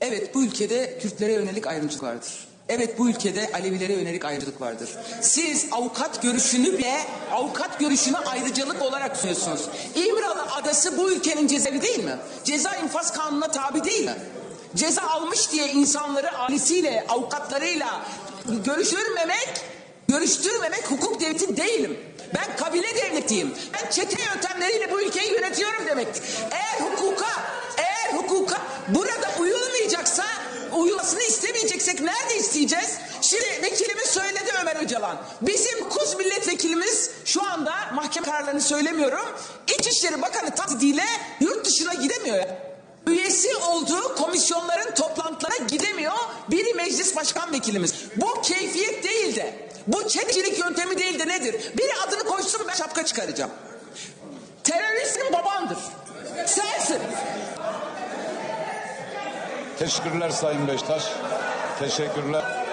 Evet bu ülkede Kürtlere yönelik ayrımcılık vardır. Evet bu ülkede Alevilere yönelik ayrımcılık vardır. Siz avukat görüşünü bile avukat görüşünü ayrıcalık olarak sunuyorsunuz. İmralı adası bu ülkenin cezaevi değil mi? Ceza infaz kanununa tabi değil mi? Ceza almış diye insanları ailesiyle, avukatlarıyla görüştürmemek, görüştürmemek hukuk devleti değilim. Ben kabile devletiyim. Ben çete yöntemleriyle bu ülkeyi yönetiyorum demektir. Eğer hukuka, uyulmasını istemeyeceksek nerede isteyeceğiz? Şimdi vekilimiz söyledi Ömer Öcalan. Bizim 9 milletvekilimiz şu anda mahkeme kararlarını söylemiyorum. İçişleri Bakanı takdiyle yurt dışına gidemiyor. Üyesi olduğu komisyonların toplantılarına gidemiyor. Biri meclis başkan vekilimiz. Bu keyfiyet değil de, bu çetecilik yöntemi değil de nedir? Biri adını koysun ben şapka çıkaracağım. Teröristin babandır. Sensin. Teşekkürler Sayın Beştaş. Teşekkürler.